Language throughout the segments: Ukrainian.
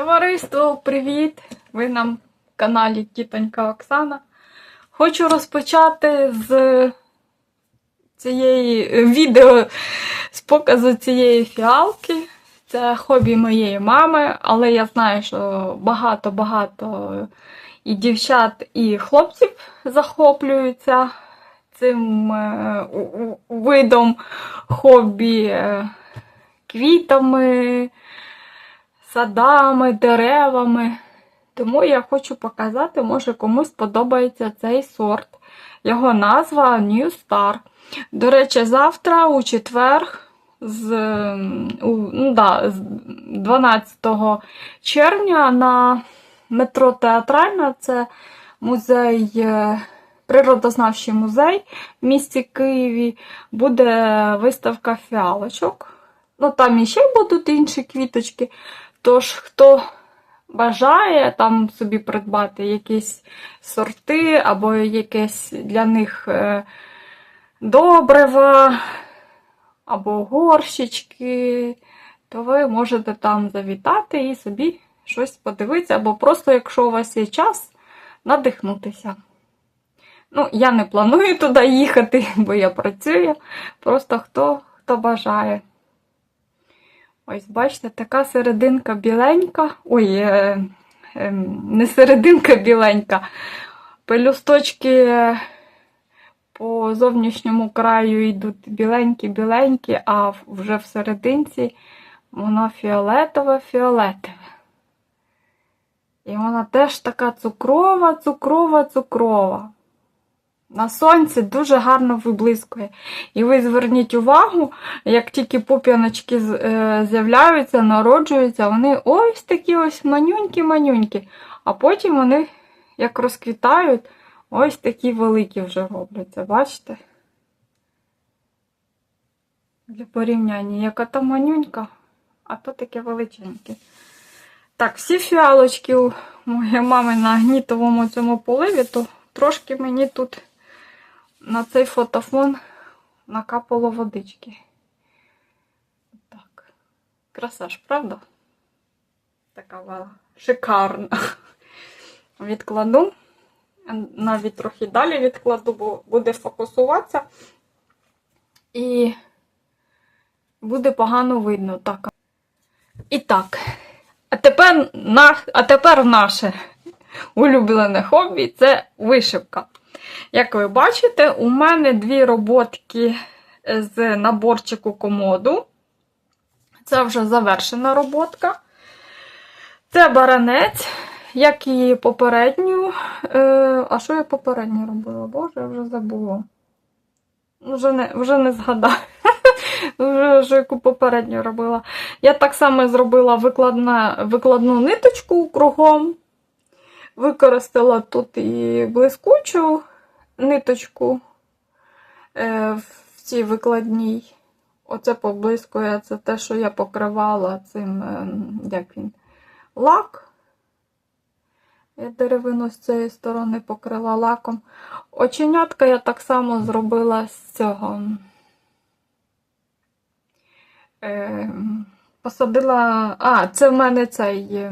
Товариство, привіт! Ви на каналі Тітонька Оксана. Хочу розпочати з цієї е, відео з показу цієї фіалки. Це хобі моєї мами, але я знаю, що багато-багато і дівчат, і хлопців захоплюються цим е, видом хобі е, квітами садами, деревами. Тому я хочу показати, може комусь подобається цей сорт. Його назва New Star. До речі, завтра, у четвер, з, ну, да, з 12 червня на метро Театральна, це музей, е, природознавчий музей в місті Києві, буде виставка фіалочок. Ну, там іще будуть інші квіточки. Тож, хто бажає там собі придбати якісь сорти або якесь для них е, добрива, або горщички, то ви можете там завітати і собі щось подивитися, або просто, якщо у вас є час, надихнутися. Ну, я не планую туди їхати, бо я працюю. Просто хто, хто бажає. Ось, бачите, така серединка біленька. Ой, е, е, не серединка біленька. Пелюсточки е, по зовнішньому краю йдуть біленькі-біленькі, а вже в серединці воно фіолетове-фіолетове. І вона теж така цукрова, цукрова, цукрова. На сонці дуже гарно виблискує. І ви зверніть увагу, як тільки пуп'яночки е, з'являються, народжуються, вони ось такі ось манюнькі-манюнькі. А потім вони, як розквітають, ось такі великі вже робляться. Бачите? Для порівняння, яка то манюнька, а то таке величеньке. Так, всі фіалочки у моєї мами на гнітовому цьому поливі, то трошки мені тут на цей фотофон накапало водички. Так. Краса ж, правда? Така вона шикарна. Відкладу. Навіть трохи далі відкладу, бо буде фокусуватися. І буде погано видно. Так. І так. А тепер, на, а тепер наше улюблене хобі це вишивка. Як ви бачите, у мене дві роботки з наборчику комоду. Це вже завершена роботка. Це баранець, як і попередню. Е, а що я попередню робила? Боже, я вже забула. Вже не, вже не згадаю. Вже, вже яку попередню робила. Я так само зробила викладна, викладну ниточку кругом. Використала тут і блискучу ниточку е, в цій викладній. Оце поблискує, це те, що я покривала цим, е, як він, лак. Я деревину з цієї сторони покрила лаком. Оченятка я так само зробила з цього. Е, посадила. А, це в мене цей.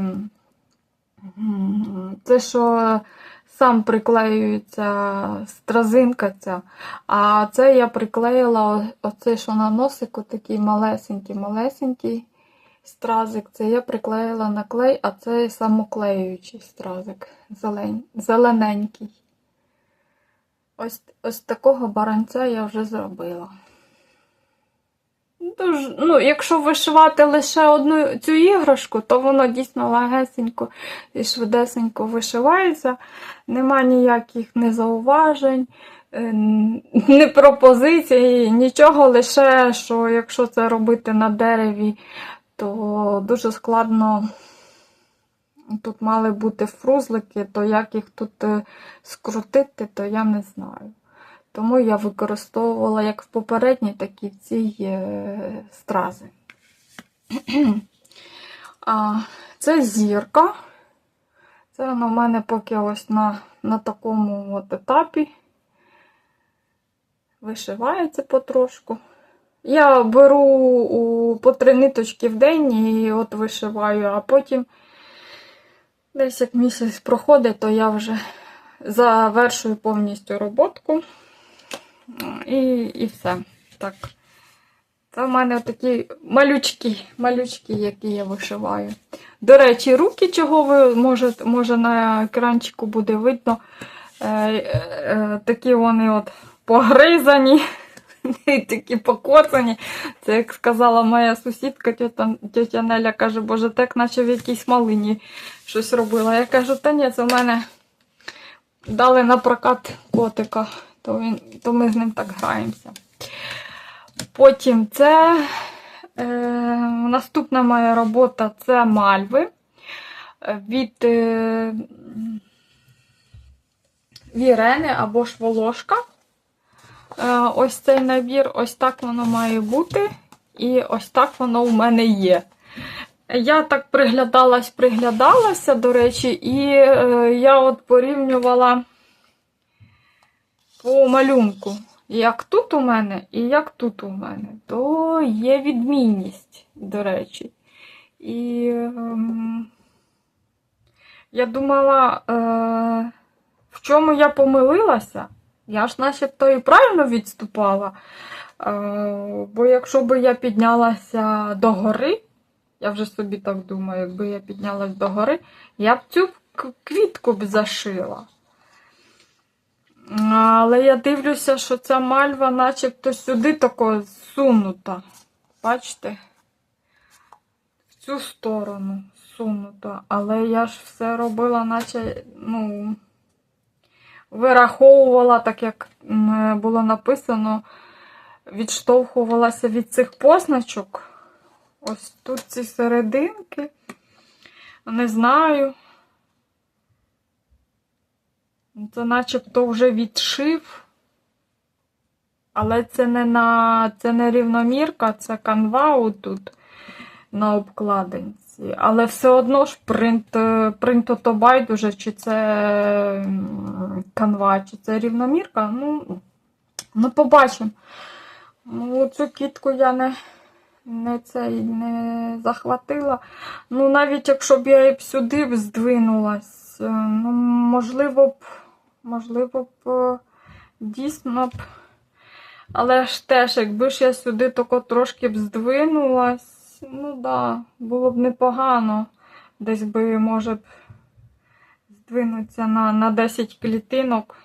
Це що сам приклеюється стразинка ця. А це я приклеїла оце, що на носику такий малесенький, малесенький стразик. Це я приклеїла на клей, а це самоклеюючий стразик. Зелень, зелененький. Ось, ось такого баранця я вже зробила. Тож, ну, якщо вишивати лише одну цю іграшку, то воно дійсно лагесенько і швидесенько вишивається. Нема ніяких незауважень, е, не пропозицій, нічого лише, що якщо це робити на дереві, то дуже складно. Тут мали бути фрузлики, то як їх тут е, скрутити, то я не знаю. Тому я використовувала як в попередній, так і в цій е, стрази. це зірка. Це вона в мене поки ось на, на такому от етапі. Вишивається потрошку. Я беру у, по три ниточки в день і от вишиваю, а потім Десь як місяць проходить, то я вже завершую повністю роботку. І, і все. Так. Це в мене такі малючки, малючки, які я вишиваю. До речі, руки, чого ви може, може на екранчику буде видно. Е, е, такі вони от погризані, такі покоцані. Це як сказала моя сусідка, тьотя Неля каже, боже, так наче в якійсь малині щось робила. Я кажу, та ні, це в мене дали на прокат котика, то, він, то ми з ним так граємося. Потім це е, наступна моя робота це мальви від е, Вірени або ж Волошка. Е, ось цей набір, ось так воно має бути. І ось так воно у мене є. Я так приглядалась, приглядалася, до речі, і е, я от порівнювала по малюнку. Як тут у мене і як тут у мене, то є відмінність, до речі. І ем, я думала, е, в чому я помилилася? Я ж начебто і правильно відступала. Е, бо якщо би я піднялася до гори, я вже собі так думаю, якби я піднялась до гори, я б цю квітку б зашила. Але я дивлюся, що ця мальва начебто сюди тако сунута. Бачите? В цю сторону сунута. Але я ж все робила, наче, ну, вираховувала, так як було написано, відштовхувалася від цих позначок. Ось тут ці серединки. Не знаю. Це начебто вже відшив. Але це не на це не рівномірка, це канва тут на обкладинці. Але все одно ж принт, е, принт ото байдуже, чи це канва, чи це рівномірка. Ну, ну побачимо. Ну, цю кітку я не, не, цей, не захватила. Ну, навіть якщо б я б сюди б здвинулась, е, ну, можливо б, можливо б, дійсно б. Але ж теж, якби ж я сюди тако трошки б здвинулась, ну да, було б непогано. Десь би, може б, здвинутися на, на 10 клітинок.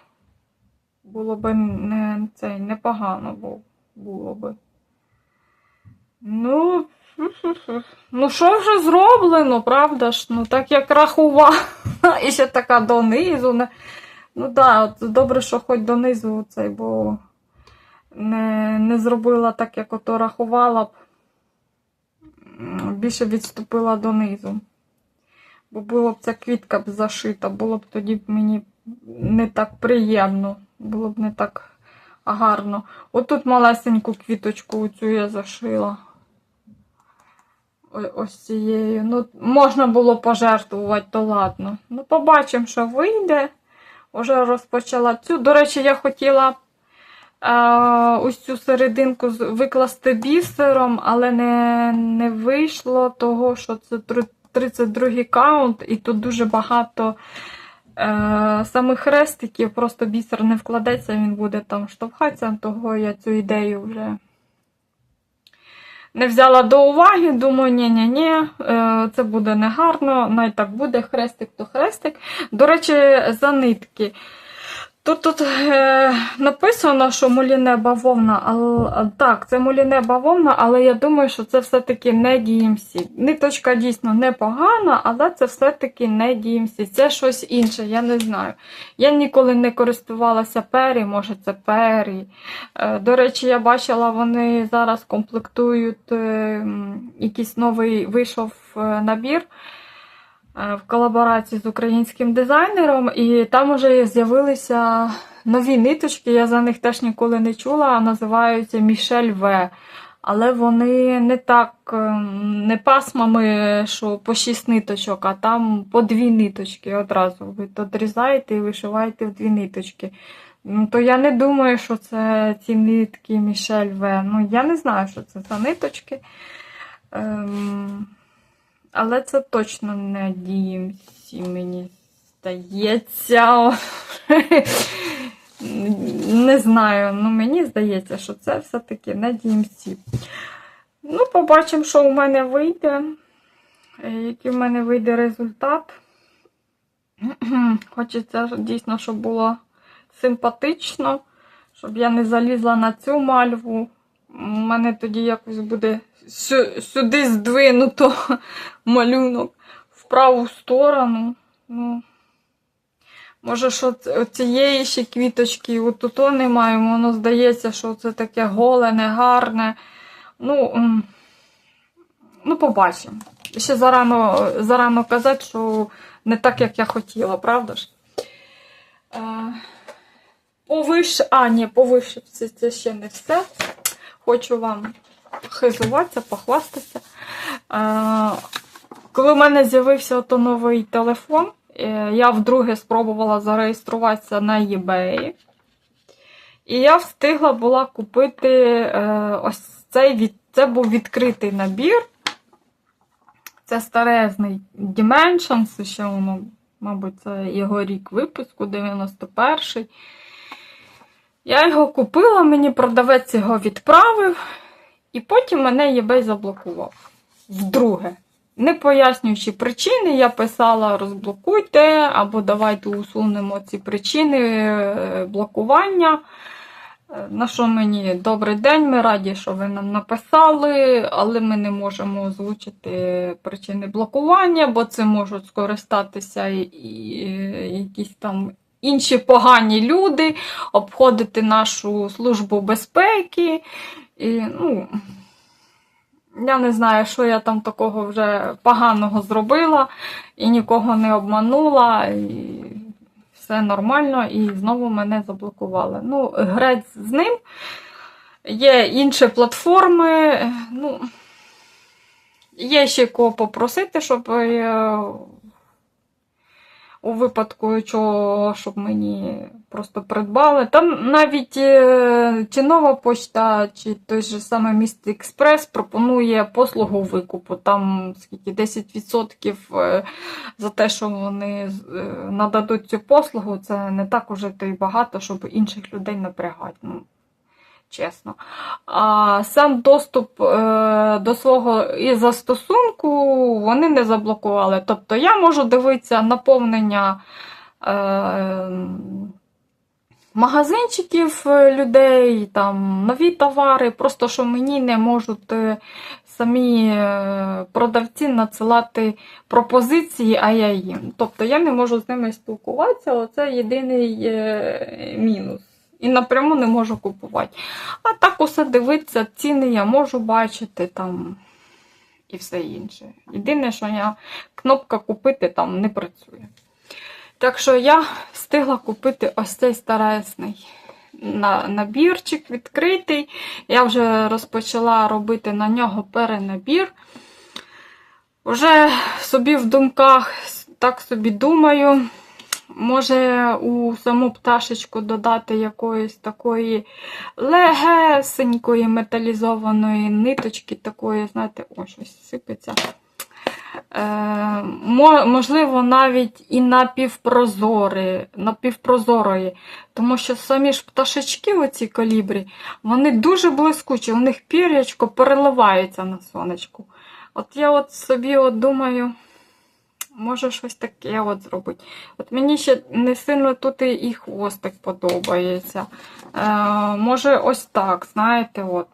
Було б не, цей, непогано бу- було би. Ну, ну що вже зроблено, правда ж? Ну, так як рахувала. І ще така донизу. Ну да, от добре, що хоч донизу цей, бо не, не зробила так, як ото рахувала б. Більше відступила донизу. Бо було б ця квітка б зашита, було б тоді мені не так приємно, було б не так гарно. Отут малесеньку квіточку цю я зашила. Ось цією. Ну, можна було пожертвувати, то ладно. Ну, побачимо, що вийде. Уже розпочала цю. До речі, я хотіла е, ось цю серединку викласти бісером, але не, не вийшло того, що це три- 32 каунт, і тут дуже багато е, самих хрестиків, просто бісер не вкладеться, він буде там штовхатися, того я цю ідею вже не взяла до уваги, думаю, ні-ні-ні, е, це буде негарно, най так буде, хрестик то хрестик. До речі, за нитки. Тут тут е, написано, що муліне бавовна, але так, це муліне бавовна, але я думаю, що це все-таки не DMC. Ниточка дійсно непогана, але це все-таки не DMC. Це щось інше, я не знаю. Я ніколи не користувалася пері, може це пері. Е, До речі, я бачила, вони зараз комплектують е, якийсь новий вийшов е, набір в колаборації з українським дизайнером, і там уже з'явилися нові ниточки. Я за них теж ніколи не чула, називаються Мішель В. Але вони не так, ем, не пасмами, що по 6 ниточок, а там по дві ниточки одразу. Ви одрізаєте і вишиваєте в дві ниточки. Ну, то я не думаю, що це ці нитки Мішель В. Ну, я не знаю, що це за ниточки. Ем, Але це точно не DMC, мені здається. Не знаю, ну мені здається, що це все-таки не DMC. Ну, побачимо, що у мене вийде. е, Який в мене вийде результат. Хочеться дійсно, щоб було симпатично, щоб я не залізла на цю мальву. У мене тоді якось буде сюди здвинуто малюнок в праву сторону. Ну, може, що цієї ще квіточки от то немає, воно здається, що це таке голе, негарне. Ну, ну побачимо. Ще зарано, зарано казати, що не так, як я хотіла, правда ж? Е, Повише, а, ні, повише це ще не все. Хочу вам хизуватися, похвастатися. Е, коли в мене з'явився ото новий телефон, е, я вдруге спробувала зареєструватися на eBay. І я встигла була купити е, ось цей це був відкритий набір. Це старезний Dimensions, ще воно, мабуть, це його рік випуску, 91-й. Я його купила, мені продавець його відправив, і потім мене eBay заблокував. Вдруге. Не пояснюючи причини, я писала розблокуйте, або давайте усунемо ці причини е, блокування. Е, На що мені добрий день, ми раді, що ви нам написали, але ми не можемо озвучити причини блокування, бо це можуть скористатися і, і, і якісь там інші погані люди, обходити нашу службу безпеки. І, ну, я не знаю, що я там такого вже поганого зробила і нікого не обманула. І все нормально, і знову мене заблокували. Ну, грець з ним. Є інші платформи. Ну, є ще кого попросити, щоб е, у випадку чого, щоб мені просто придбали. Там навіть е, чи нова почта, чи той же саме міст Експрес пропонує послугу викупу. Там скільки 10% е, за те, що вони е, нададуть цю послугу, це не так уже то й багато, щоб інших людей напрягати. Чесно. А сам доступ е, до свого і застосунку вони не заблокували. Тобто я можу дивитися наповнення е, магазинчиків е, людей, там, нові товари, просто що мені не можуть самі продавці надсилати пропозиції, а я їм. Тобто я не можу з ними спілкуватися, оце єдиний мінус. І напряму не можу купувати. А так усе дивитися, ціни я можу бачити там і все інше. Єдине, що я кнопка купити там не працює. Так що я встигла купити ось цей старесний на- набірчик відкритий. Я вже розпочала робити на нього перенабір. Вже собі в думках так собі думаю. Може у саму пташечку додати якоїсь такої легесенької металізованої ниточки, такої, знаєте, о, щось сипеться. Е, можливо, навіть і напівпрозорі, напівпрозорої, тому що самі ж пташечки, оці калібрі, вони дуже блискучі, у них пір'ячко переливається на сонечку. От я от собі от думаю, може щось таке от зробити. От мені ще не сильно тут і- хвостик подобається. Е, може, ось так, знаєте, от.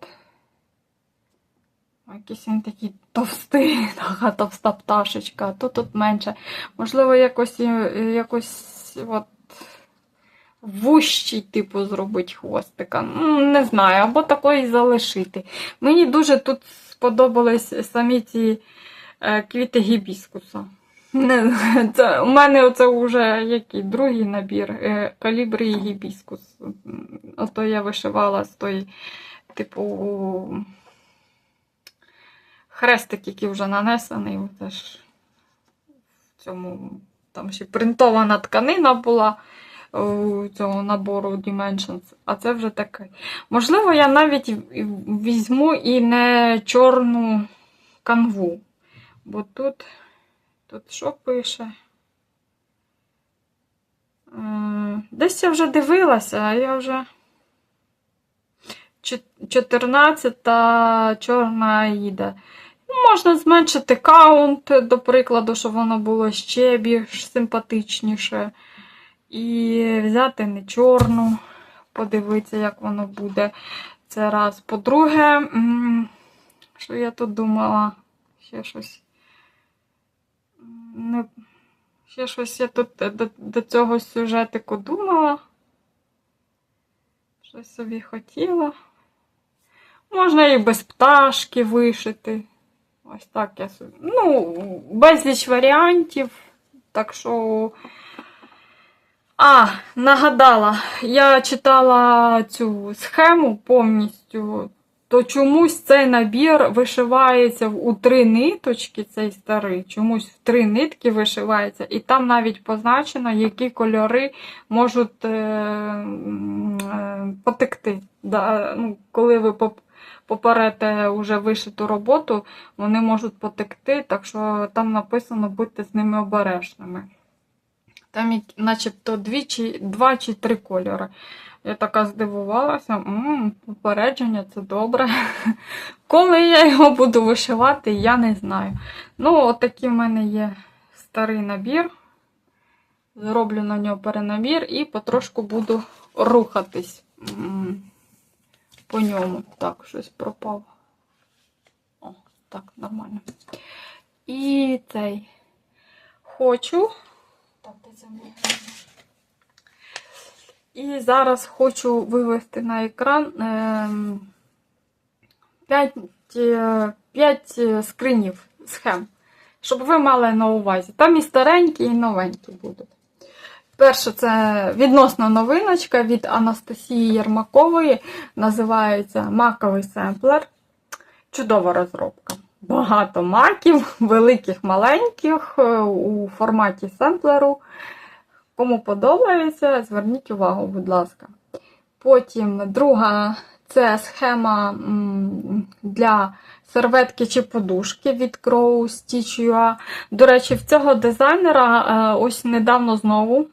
Якийсь він такий товстий, така товста пташечка, а тут тут менше. Можливо, якось, е, якось от вущий, типу, зробити хвостика. Ну, Не знаю, або такої залишити. Мені дуже тут сподобались самі ці е, квіти гібіскуса. Не, це, у мене оце вже який другий набір е, калібри і гібіскус. Ото я вишивала з той, типу, хрестик, який вже нанесений. Теж в цьому там ще принтована тканина була у цього набору Dimensions, а це вже таке. Можливо, я навіть візьму і не чорну канву. Бо тут, тут що пише? Е, Десь я вже дивилася, а я вже. 14 чорна Аїда. Ну, Можна зменшити каунт, до прикладу, щоб воно було ще більш симпатичніше. І взяти не чорну, подивитися, як воно буде. Це раз. По-друге, що я тут думала? Ще щось. Не... Ще щось я тут до, до цього сюжетику думала. Щось собі хотіла. Можна і без пташки вишити. Ось так я собі. Ну, безліч варіантів. Так що. А, нагадала, я читала цю схему повністю, то чомусь цей набір вишивається у три ниточки, цей старий, чомусь в три нитки вишивається, і там навіть позначено, які кольори можуть е, е, потекти. Да, ну, коли ви поп- поперете вже вишиту роботу, вони можуть потекти, так що там написано будьте з ними обережними. Там начебто дві чи, два чи три кольори. Я така здивувалася, попередження це добре. Коли я його буду вишивати, я не знаю. Ну, отакий в мене є старий набір. Зроблю на нього перенабір і потрошку буду рухатись по ньому. Так, щось пропало. О, так, нормально. І цей хочу. Так, де це моє? І зараз хочу вивести на екран 5, 5 скринів схем, щоб ви мали на увазі. Там і старенькі, і новенькі будуть. Перше, це відносна новиночка від Анастасії Єрмакової. Називається Маковий семплер. Чудова розробка. Багато маків, великих, маленьких, е, у форматі семплеру. Кому подобається, зверніть увагу, будь ласка. Потім друга це схема для серветки чи подушки від Crow Stitch.ua. До речі, в цього дизайнера е, ось недавно знову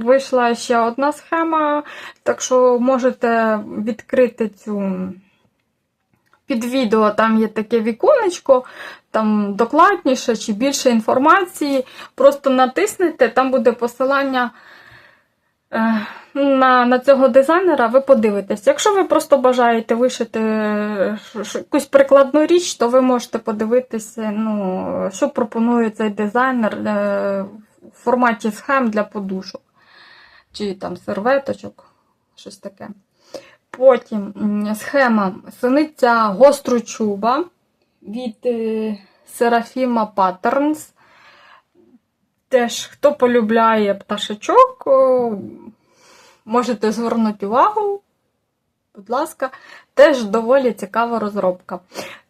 вийшла ще одна схема, так що можете відкрити цю. Під відео там є таке віконечко, там докладніше чи більше інформації. Просто натиснете, там буде посилання е, на, на цього дизайнера, ви подивитесь. Якщо ви просто бажаєте вишити е, якусь прикладну річ, то ви можете подивитися, ну, що пропонує цей дизайнер е, в форматі схем для подушок. Чи там серветочок, щось таке. Потім схема синиця гострочуба від Серафіма Паттернс. Теж, хто полюбляє пташечок, можете звернути увагу. Будь ласка, теж доволі цікава розробка.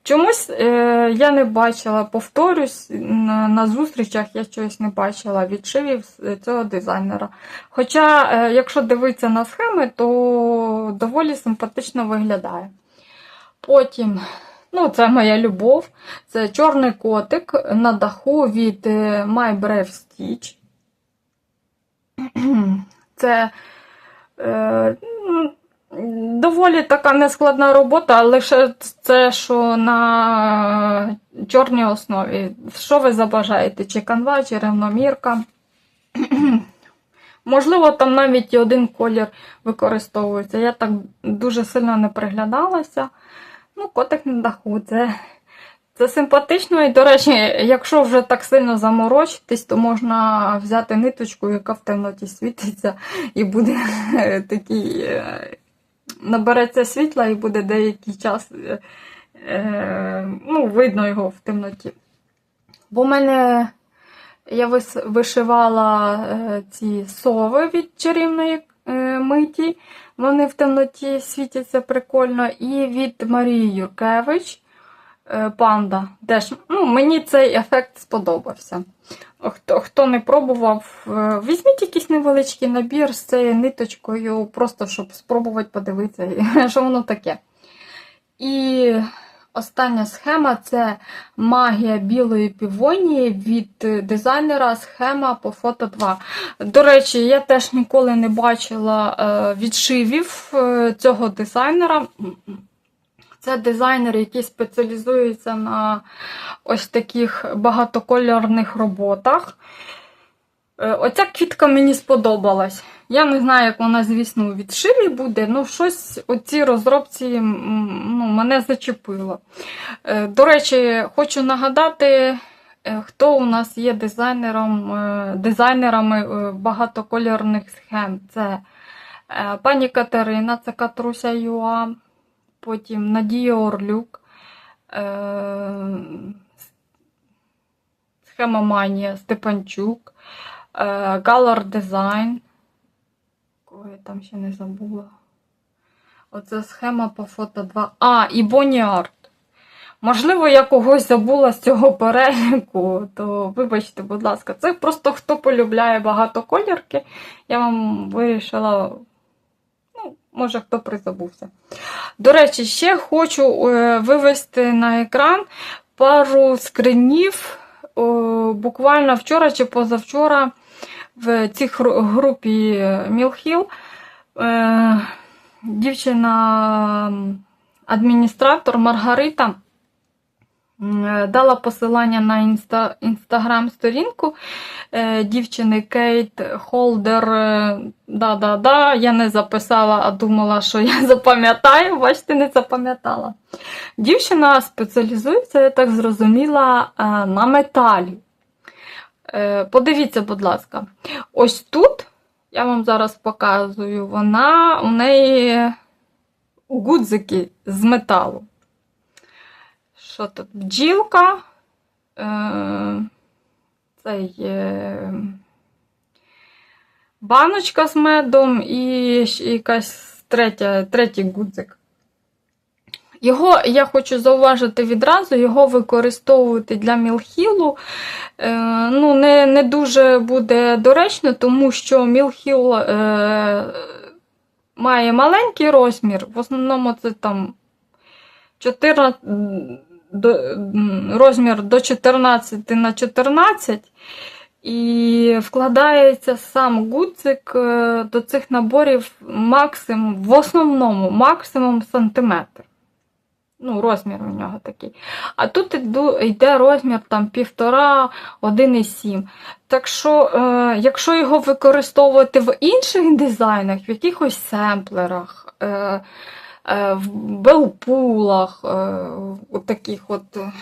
Чомусь е, я не бачила, повторюсь, на, на зустрічах я чогось не бачила відшивів цього дизайнера. Хоча, е, якщо дивитися на схеми, то доволі симпатично виглядає. Потім, ну, це моя любов. Це чорний котик на даху від е, My Brave Stitch. Це е, ну, доволі така нескладна робота, лише це, що на чорній основі. Що ви забажаєте? Чи канва, чи рівномірка. Можливо, там навіть і один колір використовується. Я так дуже сильно не приглядалася. Ну, котик на даху, це, це симпатично. І, до речі, якщо вже так сильно заморочитись, то можна взяти ниточку, яка в темноті світиться, і буде такий. Набереться світла і буде деякий час е, е, ну, видно його в темноті. Бо в мене я вишивала е, ці сови від чарівної е, миті. Вони в темноті світяться прикольно. І від Марії Юркевич панда. Теж, ну, мені цей ефект сподобався. Хто, хто не пробував, е, візьміть якийсь невеличкий набір з цією ниточкою, просто щоб спробувати подивитися, що воно таке. І Остання схема це магія білої півонії від е, дизайнера схема по фото 2. До речі, я теж ніколи не бачила е, відшивів е, цього дизайнера. Це дизайнер, який спеціалізується на ось таких багатокольорних роботах. Е, Оця квітка мені сподобалась. Я не знаю, як вона, звісно, у відшиві буде, ну щось у цій розробці ну, мене зачепило. Е, До речі, хочу нагадати, е, хто у нас є дизайнером, дизайнерами багатокольорних схем. Це пані Катерина, це Катруся Юа, потім Надія Орлюк, е, схема Манія Степанчук, е, Галор Дизайн. Кого я там ще не забула. Оце схема по фото 2. А, і Bonnie Арт. Можливо, я когось забула з цього переліку, то вибачте, будь ласка, це просто хто полюбляє багатоколірки. Я вам вирішила, може, хто призабувся. До речі, ще хочу е, вивести на екран пару скринів. Буквально вчора чи позавчора в цій групі Мілхіл е, дівчина адміністратор Маргарита дала посилання на інста, інстаграм-сторінку е, дівчини Кейт Холдер. е, Да-да-да, я не записала, а думала, що я запам'ятаю. Бачите, не запам'ятала. Дівчина спеціалізується, я так зрозуміла, е, на металі. Е, Подивіться, будь ласка, ось тут, я вам зараз показую, вона у неї гудзики з металу. Що тут? Бджілка. Е, цей е, баночка з медом і якась третя, третій гудзик. Його, я хочу зауважити відразу, його використовувати для мілхілу е, ну, не, не дуже буде доречно, тому що мілхіл е, має маленький розмір, в основному це там 14, до, розмір до 14 на 14. І вкладається сам гудзик е, до цих наборів максимум, в основному максимум сантиметр. Ну, розмір у нього такий. А тут йде розмір там 1,5, 1,7. Так що, е, якщо його використовувати в інших дизайнах, в якихось семплерах, е, в белпулах, е, у таких от е,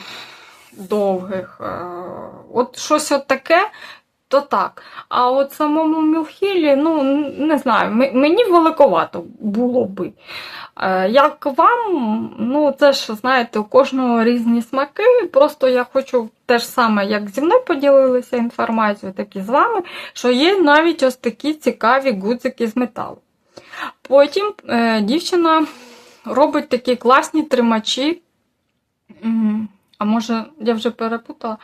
довгих, е, от щось от таке, то так. А от самому Мілхілі, ну, не знаю, мені великовато було би. Е, Як вам, ну це ж, знаєте, у кожного різні смаки. Просто я хочу те ж саме, як зі мною поділилися інформацією, так і з вами, що є навіть ось такі цікаві гудзики з металу. Потім е, дівчина робить такі класні тримачі. А може, я вже перепутала,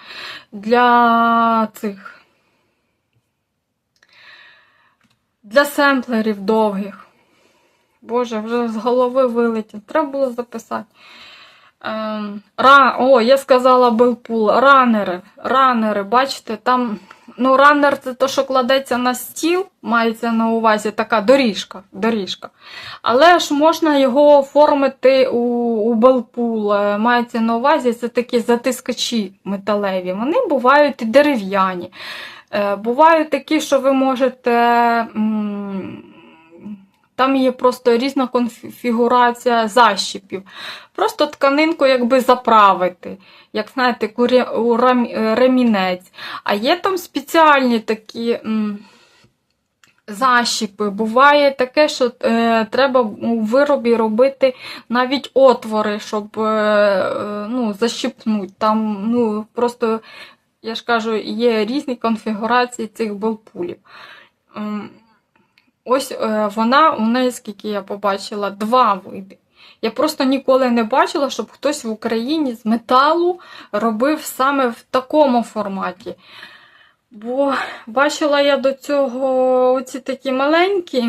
для цих. Для семплерів довгих. Боже, вже з голови вилетів. Треба було записати. Ем, ра... О, я сказала Белпул. Ранери. Ранери, бачите, там. Ну, раннер це те, що кладеться на стіл, мається на увазі така доріжка. доріжка. Але ж можна його оформити у, у Белпул. Е, Мається на увазі, це такі затискачі металеві. Вони бувають і дерев'яні. Е, Бувають такі, що ви можете. м, Там є просто різна конфігурація защіпів. Просто тканинку якби заправити, як знаєте, рам- е, ремінець. А є там спеціальні такі защіпи. Буває таке, що е, треба у виробі робити навіть отвори, щоб е, е, ну, защіпнути. Там ну, просто, я ж кажу, є різні конфігурації цих болпулів. Ось е, вона, у неї, скільки я побачила, два види. Я просто ніколи не бачила, щоб хтось в Україні з металу робив саме в такому форматі. Бо бачила я до цього оці такі маленькі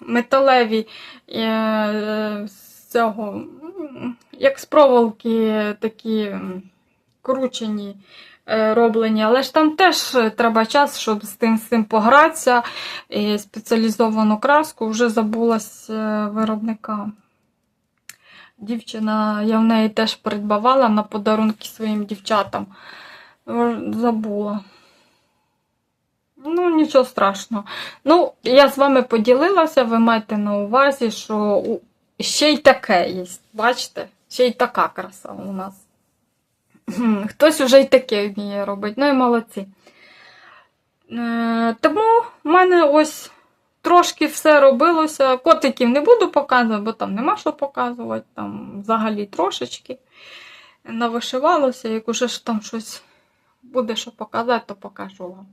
металеві е, з цього як з проволоки такі кручені роблені, але ж там теж е, треба час, щоб з тим, з тим погратися. І спеціалізовану краску вже забулась е, виробника. Дівчина, я в неї теж придбавала на подарунки своїм дівчатам. Е, Забула. Ну, нічого страшного. Ну, я з вами поділилася, ви маєте на увазі, що ще й таке є. Бачите? Ще й така краса у нас. Хтось уже й таке вміє робити. Ну і молодці. Е, тому в мене ось трошки все робилося. Котиків не буду показувати, бо там нема що показувати. Там взагалі трошечки навишивалося. Як уже ж там щось буде що показати, то покажу вам.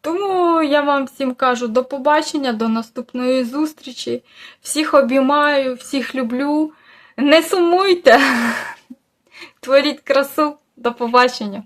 Тому я вам всім кажу до побачення, до наступної зустрічі. Всіх обіймаю, всіх люблю. Не сумуйте, творіть красу. До побачення.